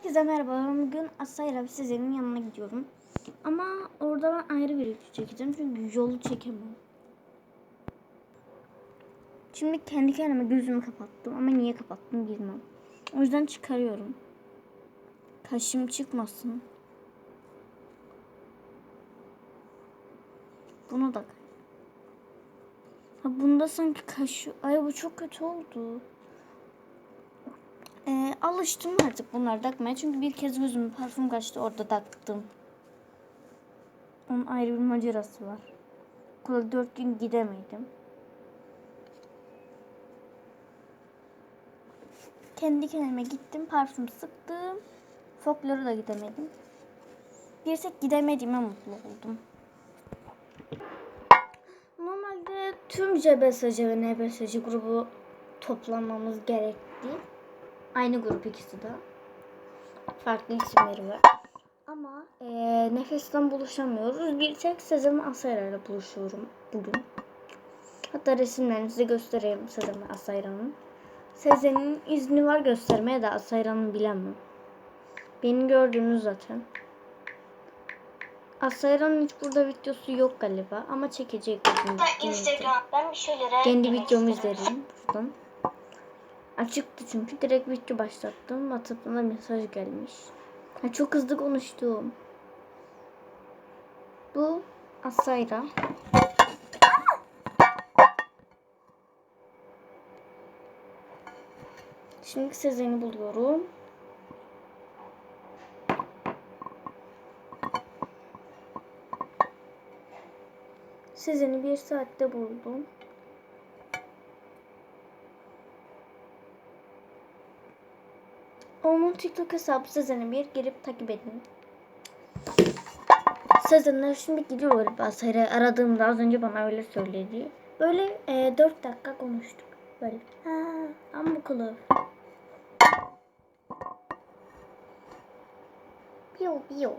Herkese merhaba. Bugün Asayra Sezen'in yanına gidiyorum. Ama orada ben ayrı bir video çekeceğim. Çünkü yolu çekemem. Şimdi kendi kendime gözümü kapattım. Ama niye kapattım bilmem. O yüzden çıkarıyorum. Kaşım çıkmasın. Bunu da Ha bunda sanki kaşı... Ay bu çok kötü oldu. Ee, alıştım artık bunları takmaya. Çünkü bir kez gözüme parfüm kaçtı orada taktım. Onun ayrı bir macerası var. Okula dört gün gidemedim. Kendi kendime gittim parfüm sıktım. Folklora da gidemedim. Bir tek gidemediğime mutlu oldum. Normalde tüm CBSC ve NBSC grubu toplanmamız gerekti. Aynı grup ikisi de. Farklı isimleri var. Ama eee nefesten buluşamıyoruz. Bir tek Sezen Asayra ile buluşuyorum bugün. Hatta resimlerini size göstereyim Sezen Asayra'nın. Sezen'in izni var göstermeye de Asayra'nın bilemem. Beni gördünüz zaten. Asayra'nın hiç burada videosu yok galiba ama çekecek. yine. Instagram'dan bir şeylere Kendi videomu izlerim buradan. Açıktı çünkü direkt video başlattım. WhatsApp'tan mesaj gelmiş. Ha, çok hızlı konuştum. Bu Asayra. Şimdi Sezen'i buluyorum. Sezen'i bir saatte buldum. Onun TikTok hesabı Sezen'e bir girip takip edin. Sezen'ler şimdi gidiyor. Seni aradığımda az önce bana öyle söyledi. Böyle e, 4 dakika konuştuk. Böyle. Ha, ama bu kılıf. Piyo piyo.